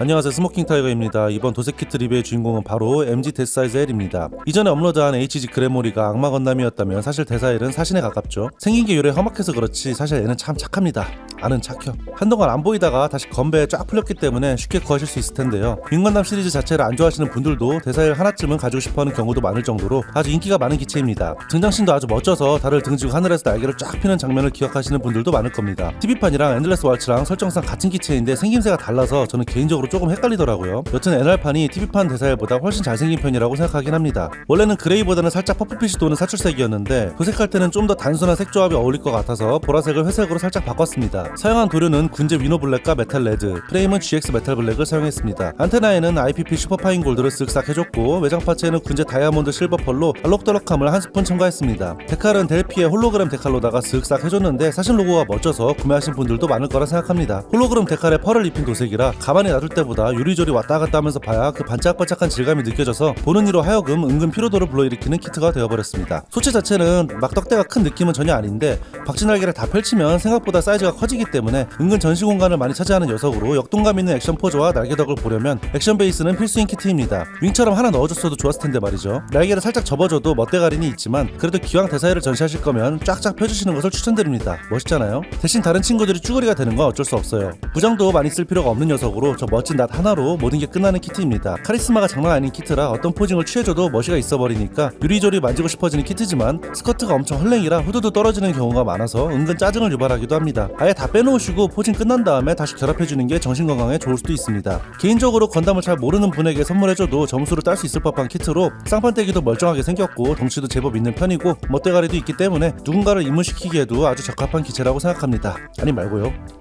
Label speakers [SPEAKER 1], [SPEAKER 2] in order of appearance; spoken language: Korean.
[SPEAKER 1] 안녕하세요 스모킹 타이거입니다. 이번 도색 키트 리뷰의 주인공은 바로 MG 데스사이즈 L입니다. 이전에 업로드한 HG 그래모리가 악마 건담이었다면 사실 데사일은 사신에 가깝죠. 생긴 게 요래 험악해서 그렇지 사실 얘는 참 착합니다. 아는 착혀. 한동안 안 보이다가 다시 건배에 쫙 풀렸기 때문에 쉽게 구하실 수 있을 텐데요. 윙건담 시리즈 자체를 안 좋아하시는 분들도 데사일 하나쯤은 가지고 싶어하는 경우도 많을 정도로 아주 인기가 많은 기체입니다. 등장신도 아주 멋져서 달을 등지고 하늘에서 날개를 쫙 펴는 장면을 기억하시는 분들도 많을 겁니다. TV판이랑 엔들레스 왈츠랑 설정상 같은 기체인데 생김새가 달라서 저는 개인적으로 조금 헷갈리더라고요. 여튼 NR판이 TV판 데사일보다 훨씬 잘생긴 편이라고 생각하긴 합니다. 원래는 그레이보다는 살짝 퍼플빛이 도는 사출색이었는데 도색할 때는 좀 더 단순한 색 조합이 어울릴 것 같아서 보라색을 회색으로 살짝 바꿨습니다. 사용한 도료는 군제 위노 블랙과 메탈 레드, 프레임은 GX 메탈 블랙을 사용했습니다. 안테나에는 IPP 슈퍼파인 골드를 쓱싹 해줬고 외장 파츠에는 군제 다이아몬드 실버 펄로 알록달록함을 한 스푼 첨가했습니다. 데칼은 델피의 홀로그램 데칼로다가 쓱싹 해줬는데 사실 로고가 멋져서 구매하신 분들도 많을 거라 생각합니다. 홀로그램 데칼에 펄을 입힌 도색이라 가만히 놔둘 때 보다 요리조리 왔다 갔다 하면서 봐야 그 반짝반짝한 질감이 느껴져서 보는 이로 하여금 은근 피로도를 불러일으키는 키트가 되어버렸습니다. 소체 자체는 막 떡대가 큰 느낌은 전혀 아닌데 박쥐날개를 다 펼치면 생각보다 사이즈가 커지기 때문에 은근 전시 공간을 많이 차지하는 녀석으로 역동감 있는 액션 포즈와 날개덕을 보려면 액션 베이스는 필수인 키트입니다. 윙처럼 하나 넣어줬어도 좋았을 텐데 말이죠. 날개를 살짝 접어줘도 멋대가린이 있지만 그래도 기왕 대사이를 전시하실 거면 쫙쫙 펴주시는 것을 추천드립니다. 멋있잖아요. 대신 다른 친구들이 쭈구리가 되는 건 어쩔 수 없어요. 부장도 많이 쓸 필요가 없는 녀석으로 저 멋진 낫 하나로 모든 게 끝나는 키트입니다. 카리스마가 장난 아닌 키트라 어떤 포징을 취해줘도 멋이가 있어버리니까 유리조리 만지고 싶어지는 키트지만 스커트가 엄청 헐랭이라 후두두 떨어지는 경우가 많아서 은근 짜증을 유발하기도 합니다. 아예 다 빼놓으시고 포징 끝난 다음에 다시 결합해주는 게 정신건강에 좋을 수도 있습니다. 개인적으로 건담을 잘 모르는 분에게 선물해줘도 점수를 딸 수 있을 법한 키트로 쌍판떼기도 멀쩡하게 생겼고 덩치도 제법 있는 편이고 멋대가리도 있기 때문에 누군가를 입문시키기에도 아주 적합한 기체라고 생각합니다. 아니 말고요.